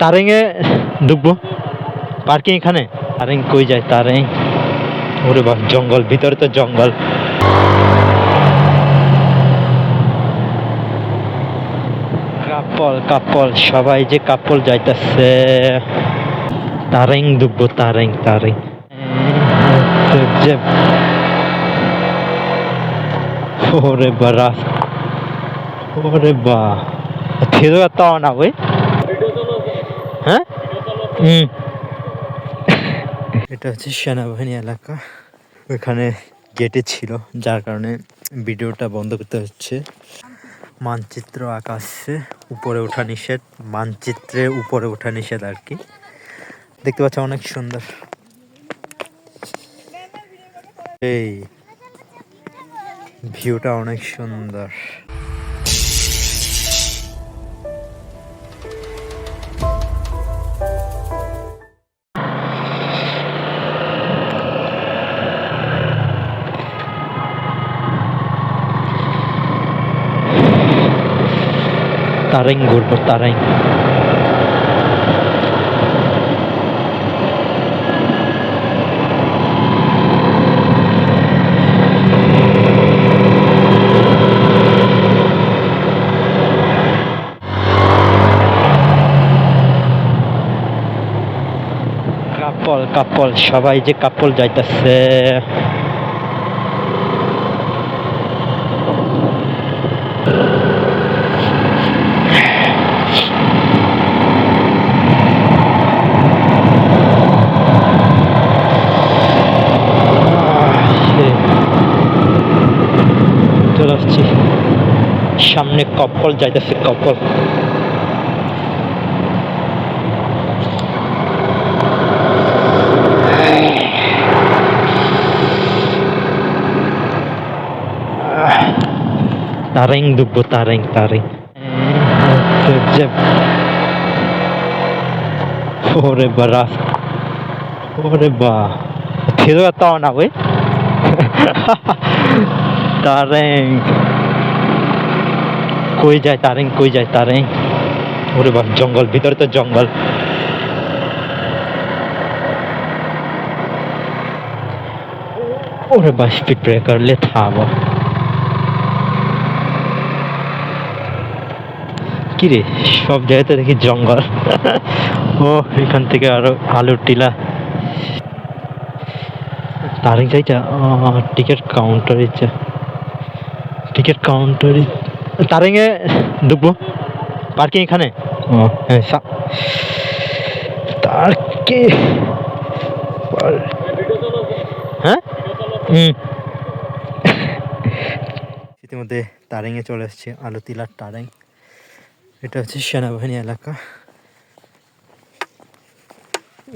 তারেঙে ঢুকবো। পার্কিং এখানে? তারেং কই যায় তারেং ওরে বাহ জঙ্গল, ভিতরে তো জঙ্গল। কাপল কাপল, সবাই যে কাপল যাইতেছে। তারেং ঢুকবো তারেং তারেং ওরে বা রাস্তা। ওরে বা ফেরো এত না, ওই। হ্যাঁ? হুম। এটা হচ্ছে সেনাবাহিনী এলাকা। ওইখানে গেটে ছিল, যার কারণে ভিডিওটা বন্ধ করতে হচ্ছে। মানচিত্র আকাশে উপরে ওঠা নিষেধ, মানচিত্রে উপরে ওঠা নিষেধ আর কি। দেখতে পাচ্ছ অনেক সুন্দর। এই, ভিউটা অনেক সুন্দর। তারেং ঘুরবো তারেং কাপল কাপল সবাই যে কাপল যাইতেছে চলে আসছি সামনে কপল যাইতেছে কপল তারেং ডুববো তারেং তারেং। তো ওরে বা রাস্তা ওরে বা। ফেরো এত না ওই। তারেং। কই যায় তারেং কই যায় তারেং ওরে বা জঙ্গল, ভিতরে তো জঙ্গল। ওরে বা স্পিড ব্রেকার লে কি রে, সব জায়গাতে দেখি জঙ্গল। ও, এখান থেকে আরও আলুর টিলা। তারিখ যাইটা টিকিট কাউন্টার ইচ্ছা টিকিট কাউন্টার তারিঙে ঢুকবো। পার্কিং এখানে? হ্যাঁ তার কে হ্যাঁ? হুম। ইতিমধ্যে তারিঙে চলে এসছে আলু তিলার তারিং এটা হচ্ছে সেনাবাহিনী এলাকা।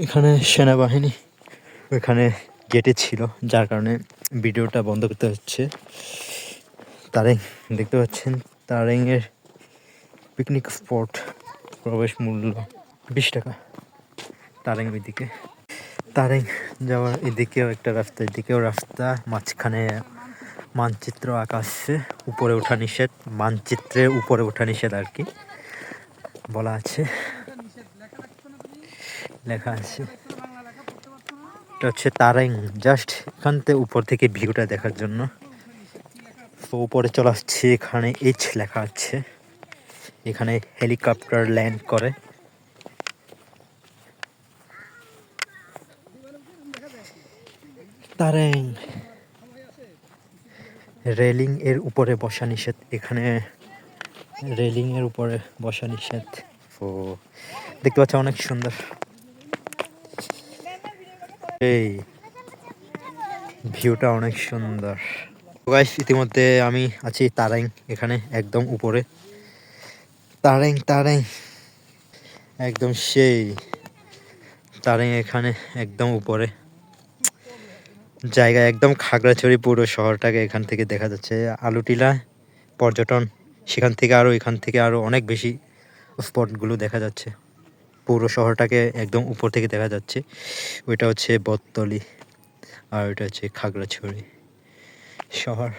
এখানে সেনাবাহিনী ওইখানে গেটে ছিল যার কারণে ভিডিওটা বন্ধ করতে হচ্ছে। তারেং দেখতে পাচ্ছেন? তারেংয়ের পিকনিক স্পট প্রবেশ মূল্য বিশ টাকা। তারেং ওইদিকে তারেং যাওয়ার এদিকেও একটা রাস্তা, এদিকেও রাস্তা, মাঝখানে মানচিত্র আকাশে, উপরে ওঠা নিষেধ, মানচিত্রে উপরে ওঠা নিষেধ আর কি। বলা আছে। লেখা আছে। এটা হচ্ছে তারেং জাস্ট এখান থেকে উপর থেকে ভিউটা দেখার জন্য। তো উপরে চলে আসছে, এখানে এইচ লেখা আছে। এখানে হেলিকপ্টার ল্যান্ড করে। তারেং। রেলিং এর উপরে বসা নিষেধ। এখানে রেলিং এর উপরে বসা নিষেধ। ও, দেখতে পাচ্ছ অনেক সুন্দর। এই, ভিউটা অনেক সুন্দর। গাইস ইতিমধ্যে আমি আছি তারাইং এখানে একদম উপরে। তারাইং তারাইং একদম সেই। তারাইং এখানে একদম উপরে। জায়গা একদম খাগড়াছড়ি পুরো শহরটাকে এখান থেকে দেখা যাচ্ছে। আলুটিলা পর্যটন, সেখান থেকে আরও এখান থেকে আরও অনেক বেশি স্পটগুলো দেখা যাচ্ছে। পুরো শহরটাকে একদম উপর থেকে দেখা যাচ্ছে। ওইটা হচ্ছে বত্তলি আর ওইটা হচ্ছে খাগড়াছড়ি। শহর।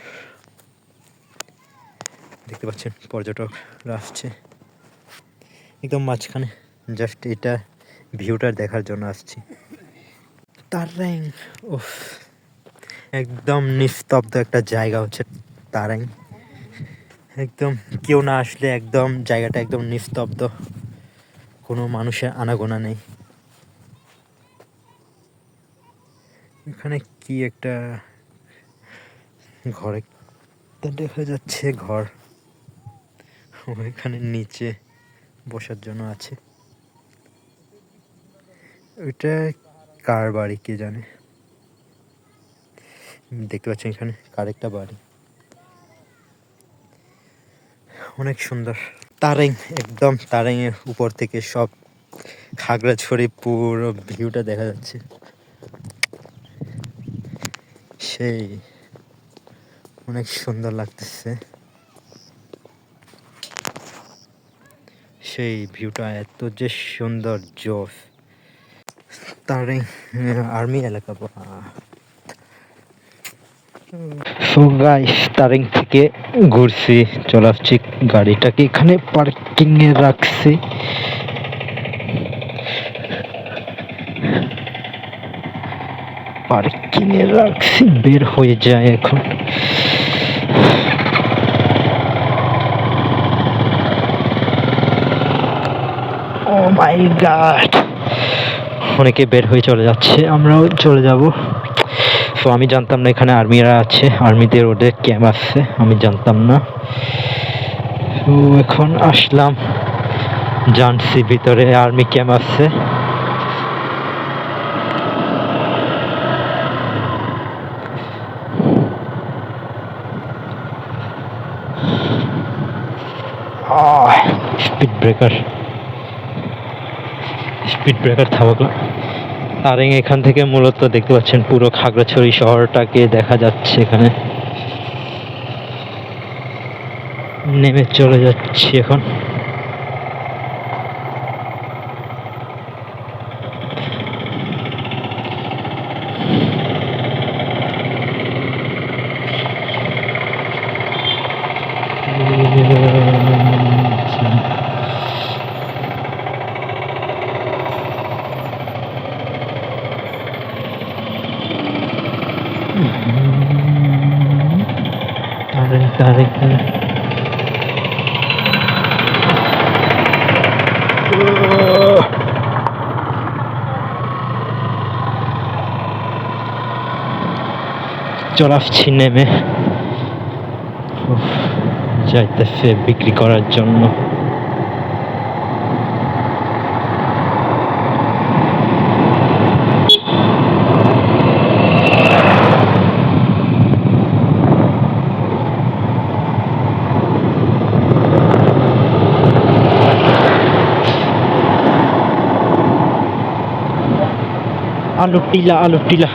দেখতে পাচ্ছেন, পর্যটকরা আসছে। একদম মাঝখানে জাস্ট এটা ভিউটা দেখার জন্য আসছি। তারাং উফ, একদম নিস্তব্ধ একটা জায়গা হচ্ছে তারাং একদম কেউ না আসলে একদম জায়গাটা একদম নিস্তব্ধ। কোনো মানুষের আনাগোনা নেই। এখানে কি একটা ঘরে। দেখা যাচ্ছে ঘর। ওইখানে নিচে বসার জন্য আছে। ওইটা কার বাড়ি কে জানে? দেখতে পাচ্ছেন এখানে কার একটা বাড়ি। অনেক সুন্দর। তারেং, একদম তারেংয়ের উপর থেকে সব খাগড়াছড়ি পুরো ভিউটা দেখা যাচ্ছে। সেই অনেক সুন্দর লাগতেছে। সেই ভিউটা এত যে সুন্দর জোস তার আর্মি এলাকা তারিং থেকে ঘুরছি, চলে আসছি গাড়িটাকে এখানে পার্কিং এ রাখছি। পার্কিং এ রাখছি, বের হয়ে যায় এখন ও মাই গড অনেকে বের হয়ে চলে যাচ্ছে, আমরাও চলে যাব। তো আমি জানতাম না এখানে আর্মিরা আছে, আর্মিদের ওদের ক্যাম্প আছে, আমি জানতাম না। তো এখন আসলাম, জানছি ভিতরে আর্মি ক্যাম্প আছে। স্পিড ব্রেকার স্পিড ব্রেকার থাকল আর এখান থেকে মূলত দেখতে পাচ্ছেন পুরো খাগড়াছড়ি শহরটাকে দেখা যাচ্ছে এখানে। নেমে চলে যাচ্ছি এখন। চলে আসছি নেমে উফ, যাইতেছে বিক্রি করার জন্য আলুর টিলা আলুর টিলা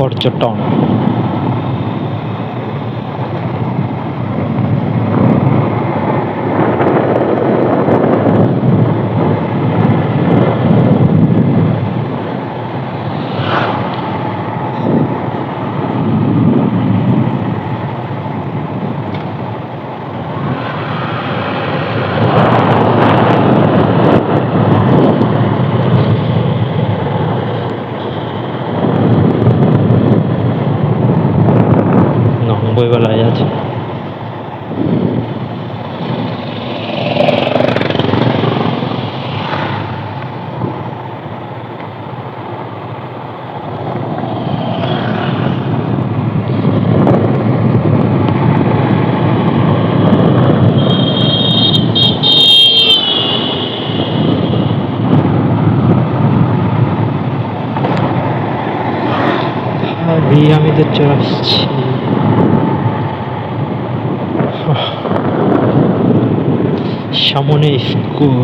পর্যটন বইবেলায় আছে আমি আমি তো চলে আসছি। সামনে স্কুল